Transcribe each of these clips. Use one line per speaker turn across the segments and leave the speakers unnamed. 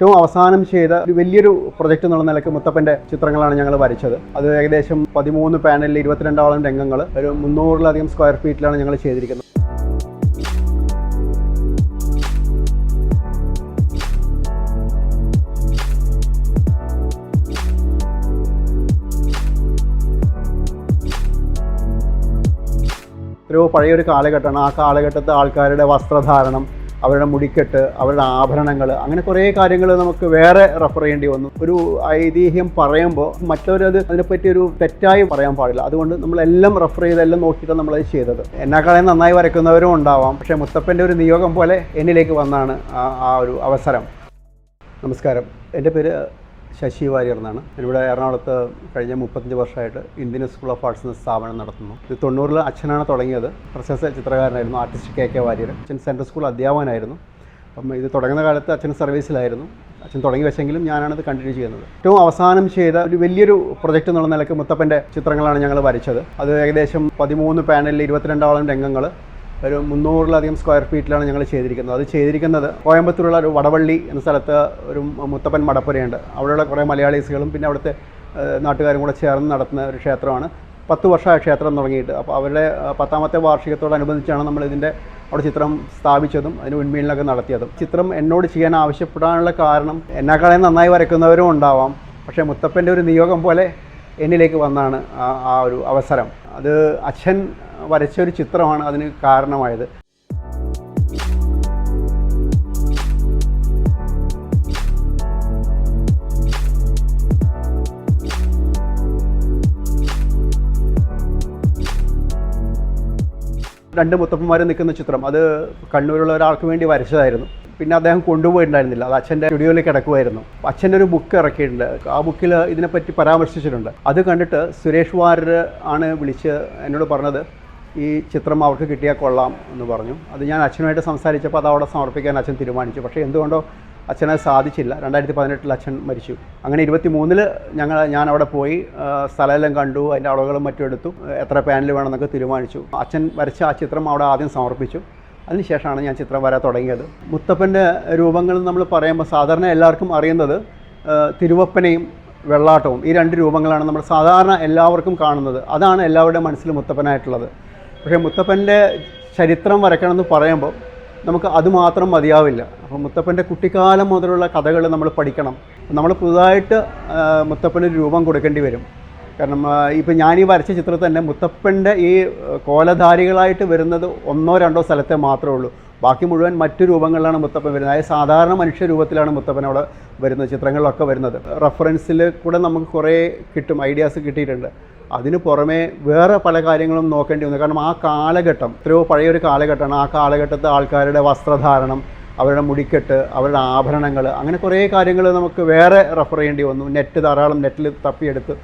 ഏറ്റവും അവസാനം ചെയ്ത ഒരു വലിയൊരു പ്രൊജക്റ്റ് എന്നുള്ള നിലയ്ക്ക് മുത്തപ്പന്റെ ചിത്രങ്ങളാണ് ഞങ്ങൾ വരച്ചത്. അത് ഏകദേശം പതിമൂന്ന് പാനലിൽ ഇരുപത്തിരണ്ടോളം രംഗങ്ങൾ ഒരു മുന്നൂറിലധികം സ്ക്വയർ ഫീറ്റിലാണ് ഞങ്ങൾ ചെയ്തിരിക്കുന്നത്. ഒരു പഴയൊരു കാലഘട്ടമാണ്. ആ കാലഘട്ടത്തെ ആൾക്കാരുടെ വസ്ത്രധാരണം അവരുടെ മുടിക്കെട്ട് അവരുടെ ആഭരണങ്ങൾ അങ്ങനെ കുറേ കാര്യങ്ങൾ നമുക്ക് വേറെ റെഫർ ചെയ്യേണ്ടി വന്നു. ഒരു ഐതിഹ്യം പറയുമ്പോൾ മറ്റവരത് അതിനെപ്പറ്റി ഒരു തെറ്റായി പറയാൻ പാടില്ല. അതുകൊണ്ട് നമ്മളെല്ലാം റെഫർ ചെയ്തെല്ലാം നോക്കിയിട്ടാണ് നമ്മളത് ചെയ്തത്. എന്നെക്കാളെ നന്നായി വരയ്ക്കുന്നവരും ഉണ്ടാവാം. പക്ഷേ മുത്തപ്പന്റെ ഒരു നിയോഗം പോലെ എന്നിലേക്ക് വന്നാണ് ആ ഒരു അവസരം. നമസ്കാരം. എന്റെ പേര് ശശി വാര്യർ എന്നാണ്. ഞാനിവിടെ എറണാകുളത്ത് കഴിഞ്ഞ മുപ്പത്തഞ്ച് വർഷമായിട്ട് ഇന്ത്യൻ സ്കൂൾ ഓഫ് ആർട്സ് എന്ന സ്ഥാപനം നടത്തുന്നു. ഇത് തൊണ്ണൂറിൽ അച്ഛനാണ് തുടങ്ങിയത്. പ്രശസ്ത ചിത്രകാരനായിരുന്നു ആർട്ടിസ്റ്റ് കെ കെ വാര്യർ. അച്ഛൻ സെൻട്രൽ സ്കൂൾ അധ്യാപകനായിരുന്നു. അപ്പം ഇത് തുടങ്ങുന്ന കാലത്ത് അച്ഛൻ സർവീസിലായിരുന്നു. അച്ഛൻ തുടങ്ങി വെച്ചെങ്കിലും ഞാനാണ് ഇത് കണ്ടിന്യൂ ചെയ്യുന്നത്. ഏറ്റവും അവസാനം ചെയ്ത ഒരു വലിയൊരു പ്രൊജക്റ്റ് എന്നുള്ള നിലയ്ക്ക് മുത്തപ്പന്റെ ചിത്രങ്ങളാണ് ഞങ്ങൾ വരച്ചത്. അത് ഏകദേശം പതിമൂന്ന് പാനലിൽ ഇരുപത്തിരണ്ടോളം രംഗങ്ങൾ ഒരു മുന്നൂറിലധികം സ്ക്വയർ ഫീറ്റിലാണ് ഞങ്ങൾ ചെയ്തിരിക്കുന്നത്. അത് ചെയ്തിരിക്കുന്നത് കോയമ്പത്തൂരുള്ള ഒരു വടവള്ളി എന്ന സ്ഥലത്ത് ഒരു മുത്തപ്പൻ മടപ്പുരയുണ്ട്. അവിടെയുള്ള കുറേ മലയാളീസുകളും പിന്നെ അവിടുത്തെ നാട്ടുകാരും കൂടെ ചേർന്ന് നടത്തുന്ന ഒരു ക്ഷേത്രമാണ്. പത്ത് വർഷമായ ക്ഷേത്രം തുടങ്ങിയിട്ട്. അപ്പോൾ അവരുടെ പത്താമത്തെ വാർഷികത്തോടനുബന്ധിച്ചാണ് നമ്മൾ ഇതിന്റെ അവിടെ ചിത്രം സ്ഥാപിച്ചതും അതിന് ഉന്മീലനമൊക്കെ നടത്തിയതും. ചിത്രം എന്നോട് ചെയ്യാൻ ആവശ്യപ്പെടാനുള്ള കാരണം എന്നെക്കാളെ നന്നായി വരയ്ക്കുന്നവരും ഉണ്ടാവാം. പക്ഷേ മുത്തപ്പന്റെ ഒരു നിയോഗം പോലെ എന്നിലേക്ക് വന്നാണ് ആ ഒരു അവസരം. അത് അച്ഛൻ വരച്ച ഒരു ചിത്രമാണ് അതിന് കാരണമായത്. രണ്ട് മുത്തപ്പന്മാർ നിൽക്കുന്ന ചിത്രം. അത് കണ്ണൂരുള്ള ഒരാൾക്ക് വേണ്ടി വരച്ചതായിരുന്നു. പിന്നെ അദ്ദേഹം കൊണ്ടുപോയിട്ടുണ്ടായിരുന്നില്ല. അത് അച്ഛന്റെ സ്റ്റുഡിയോയിൽ കിടക്കുമായിരുന്നു അച്ഛന്റെ ഒരു ബുക്ക് ഇറക്കിയിട്ടുണ്ട്. ആ ബുക്കിൽ ഇതിനെപ്പറ്റി പരാമർശിച്ചിട്ടുണ്ട്. അത് കണ്ടിട്ട് സുരേഷ് വാര്യർ ആണ് വിളിച്ച് എന്നോട് പറഞ്ഞത് ഈ ചിത്രം അവർക്ക് കിട്ടിയാൽ കൊള്ളാം എന്ന് പറഞ്ഞു. അത് ഞാൻ അച്ഛനുമായിട്ട് സംസാരിച്ചപ്പോൾ അത് അവിടെ സമർപ്പിക്കാൻ അച്ഛൻ തീരുമാനിച്ചു. പക്ഷേ എന്തുകൊണ്ടോ അച്ഛനത് സാധിച്ചില്ല. രണ്ടായിരത്തി പതിനെട്ടിൽ അച്ഛൻ മരിച്ചു. അങ്ങനെ ഇരുപത്തി മൂന്നിൽ ഞങ്ങൾ ഞാൻ അവിടെ പോയി സ്ഥലമെല്ലാം കണ്ടു അതിന്റെ അളവുകളും മറ്റും എടുത്തു എത്ര പാനൽ വേണമെന്നൊക്കെ തീരുമാനിച്ചു. അച്ഛൻ വരച്ച ആ ചിത്രം അവിടെ ആദ്യം സമർപ്പിച്ചു. അതിനുശേഷമാണ് ഞാൻ ചിത്രം വരാൻ തുടങ്ങിയത്. മുത്തപ്പന്റെ രൂപങ്ങൾ നമ്മൾ പറയുമ്പോൾ സാധാരണ എല്ലാവർക്കും അറിയുന്നത് തിരുവപ്പനയും വെള്ളാട്ടവും. ഈ രണ്ട് രൂപങ്ങളാണ് നമ്മൾ സാധാരണ എല്ലാവർക്കും കാണുന്നത്. അതാണ് എല്ലാവരുടെയും മനസ്സിൽ മുത്തപ്പനായിട്ടുള്ളത്. പക്ഷേ മുത്തപ്പന്റെ ചരിത്രം വരയ്ക്കണമെന്ന് പറയുമ്പോൾ നമുക്ക് അതുമാത്രം മതിയാവില്ല. അപ്പോൾ മുത്തപ്പന്റെ കുട്ടിക്കാലം മുതലുള്ള കഥകൾ നമ്മൾ പഠിക്കണം. നമ്മൾ പുതുതായിട്ട് മുത്തപ്പന് രൂപം കൊടുക്കേണ്ടി വരും. കാരണം ഇപ്പം ഈ വരച്ച ചിത്രത്തിൽ തന്നെ മുത്തപ്പന്റെ ഈ കോലധാരികളായിട്ട് വരുന്നത് ഒന്നോ രണ്ടോ സ്ഥലത്തെ മാത്രമേ ഉള്ളൂ. ബാക്കി മുഴുവൻ മറ്റു രൂപങ്ങളിലാണ് മുത്തപ്പൻ വരുന്നത്. അതായത് സാധാരണ മനുഷ്യ രൂപത്തിലാണ് മുത്തപ്പൻ അവിടെ വരുന്നത് ചിത്രങ്ങളിലൊക്കെ വരുന്നത്. റെഫറൻസിൽ കൂടെ നമുക്ക് കുറേ കിട്ടും ഐഡിയാസ് കിട്ടിയിട്ടുണ്ട്. അതിന് പുറമേ വേറെ പല കാര്യങ്ങളും നോക്കേണ്ടി വന്നു. കാരണം ആ കാലഘട്ടം എത്രയോ പഴയൊരു കാലഘട്ടമാണ്. ആ കാലഘട്ടത്തെ ആൾക്കാരുടെ വസ്ത്രധാരണം അവരുടെ മുടിക്കെട്ട് അവരുടെ ആഭരണങ്ങൾ അങ്ങനെ കുറേ കാര്യങ്ങൾ നമുക്ക് വേറെ റെഫർ ചെയ്യേണ്ടി വന്നു. നെറ്റ് ധാരാളം നെറ്റിൽ തപ്പിയെടുത്ത്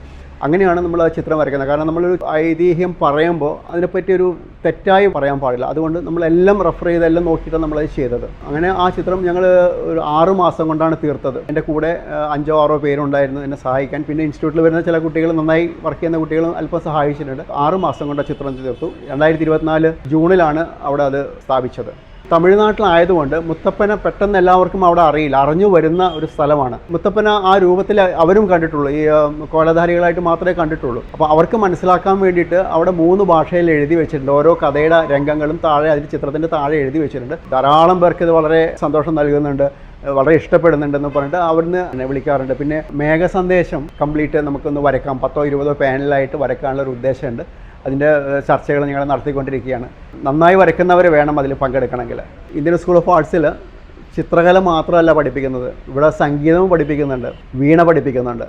അങ്ങനെയാണ് നമ്മൾ ആ ചിത്രം വരയ്ക്കുന്നത്. കാരണം നമ്മളൊരു ഐതിഹ്യം പറയുമ്പോൾ അതിനെപ്പറ്റി ഒരു തെറ്റായി പറയാൻ പാടില്ല. അതുകൊണ്ട് നമ്മളെല്ലാം റെഫർ ചെയ്തെല്ലാം നോക്കിയിട്ടാണ് നമ്മളത് ചെയ്തത്. അങ്ങനെ ആ ചിത്രം ഞങ്ങൾ ഒരു ആറ് മാസം കൊണ്ടാണ് തീർത്തത്. എന്റെ കൂടെ അഞ്ചോ ആറോ പേരുണ്ടായിരുന്നു എന്നെ സഹായിക്കാൻ. പിന്നെ ഇൻസ്റ്റിറ്റ്യൂട്ടിൽ വരുന്ന ചില കുട്ടികൾ നന്നായി വർക്ക് ചെയ്യുന്ന കുട്ടികളും അല്പം സഹായിച്ചിട്ടുണ്ട്. ആറ് മാസം കൊണ്ട് ആ ചിത്രം തീർത്തു. രണ്ടായിരത്തി ഇരുപത്തിനാല് ജൂണിലാണ് അവിടെ അത് സ്ഥാപിച്ചത്. തമിഴ്നാട്ടിലായതുകൊണ്ട് മുത്തപ്പനെ പെട്ടെന്ന് എല്ലാവർക്കും അവിടെ അറിയില്ല. അറിഞ്ഞു വരുന്ന ഒരു സ്ഥലമാണ്. മുത്തപ്പന ആ രൂപത്തിൽ അവരും കണ്ടിട്ടുള്ളൂ. ഈ കോലധാരികളായിട്ട് മാത്രമേ കണ്ടിട്ടുള്ളൂ. അപ്പോൾ അവർക്ക് മനസ്സിലാക്കാൻ വേണ്ടിയിട്ട് അവിടെ മൂന്ന് ഭാഷയിൽ എഴുതി വെച്ചിട്ടുണ്ട്. ഓരോ കഥയുടെ രംഗങ്ങളും താഴെ അതിൽ ചിത്രത്തിന്റെ താഴെ എഴുതി വെച്ചിട്ടുണ്ട്. ധാരാളം പേർക്ക് ഇത് വളരെ സന്തോഷം നൽകുന്നുണ്ട്. വളരെ ഇഷ്ടപ്പെടുന്നുണ്ടെന്ന് പറഞ്ഞിട്ട് അവിടുന്ന് എന്നെ വിളിക്കാറുണ്ട്. പിന്നെ മേഘസന്ദേശം കംപ്ലീറ്റ് നമുക്കൊന്ന് വരയ്ക്കാം. പത്തോ ഇരുപതോ പാനലായിട്ട് വരയ്ക്കാനുള്ള ഒരു ഉദ്ദേശമുണ്ട്. അതിന്റെ ചർച്ചകൾ ഞങ്ങൾ നടത്തിക്കൊണ്ടിരിക്കുകയാണ്. നന്നായി വരയ്ക്കുന്നവർ വേണം അതിൽ പങ്കെടുക്കണമെങ്കിൽ. ഇന്ത്യൻ സ്കൂൾ ഓഫ് ആർട്സിൽ ചിത്രകല മാത്രമല്ല പഠിപ്പിക്കുന്നത്. ഇവിടെ സംഗീതവും പഠിപ്പിക്കുന്നുണ്ട്. വീണ പഠിപ്പിക്കുന്നുണ്ട്.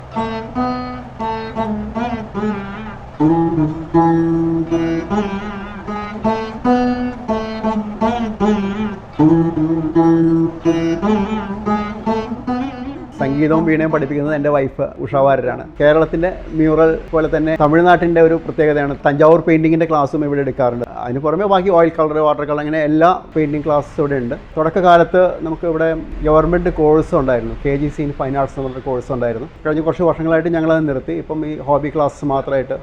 സംഗീതവും വീണയും പഠിപ്പിക്കുന്നത് എന്റെ വൈഫ് ഉഷാവാരരാണ് കേരളത്തിന്റെ മ്യൂറൽ പോലെ തന്നെ തമിഴ്നാട്ടിന്റെ ഒരു പ്രത്യേകതയാണ് തഞ്ചാവൂർ പെയിന്റിങ്ങിന്റെ ക്ലാസ്സും ഇവിടെ എടുക്കാറുണ്ട്. അതിന് പുറമെ ബാക്കി ഓയിൽ കളർ വാട്ടർ കളർ അങ്ങനെ എല്ലാ പെയിന്റിങ് ക്ലാസ്സും ഇവിടെ ഉണ്ട്. തുടക്കകാലത്ത് നമുക്ക് ഇവിടെ ഗവൺമെന്റ് കോഴ്സ് ഉണ്ടായിരുന്നു. K G C in fine arts എന്ന് പറഞ്ഞ കോഴ്സ് ഉണ്ടായിരുന്നു. കഴിഞ്ഞ കുറച്ച് വർഷങ്ങളായിട്ട് ഞങ്ങളത് നിർത്തി. ഇപ്പം ഈ ഹോബി ക്ലാസ് മാത്രമായിട്ട്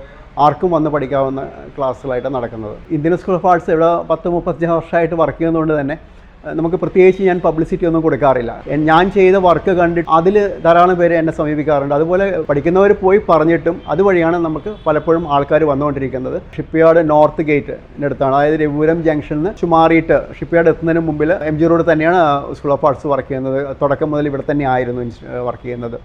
ആർക്കും വന്ന് പഠിക്കാവുന്ന ക്ലാസ്സുകളായിട്ട് നടക്കുന്നത്. ഇന്ത്യൻ സ്കൂൾ ഓഫ് ആർട്സ് ഇവിടെ പത്ത് മുപ്പത്തഞ്ച് വർഷമായിട്ട് വർക്ക് ചെയ്യുന്നതുകൊണ്ട് തന്നെ നമുക്ക് പ്രത്യേകിച്ച് ഞാൻ പബ്ലിസിറ്റി ഒന്നും കൊടുക്കാറില്ല. ഞാൻ ചെയ്ത വർക്ക് കണ്ടിട്ട് അതിൽ ധാരാളം പേര് എന്നെ സമീപിക്കാറുണ്ട്. അതുപോലെ പഠിക്കുന്നവർ പോയി പറഞ്ഞിട്ടും അതുവഴിയാണ് നമുക്ക് പലപ്പോഴും ആൾക്കാർ വന്നുകൊണ്ടിരിക്കുന്നത്. ഷിപ്പ്യാർഡ് നോർത്ത് ഗേറ്റ് അടുത്താണ്. അതായത് രഘുപുരം ജംഗ്ഷനിൽ നിന്ന് ചുമാറിയിട്ട് ഷിപ്പ്യാർഡ് എത്തുന്നതിന് മുമ്പിൽ എം ജി റോഡ് തന്നെയാണ് സ്കൂൾ ഓഫ് ആർട്സ് വർക്ക് ചെയ്യുന്നത്. തുടക്കം മുതൽ ഇവിടെ തന്നെ ആയിരുന്നു വർക്ക് ചെയ്യുന്നത്.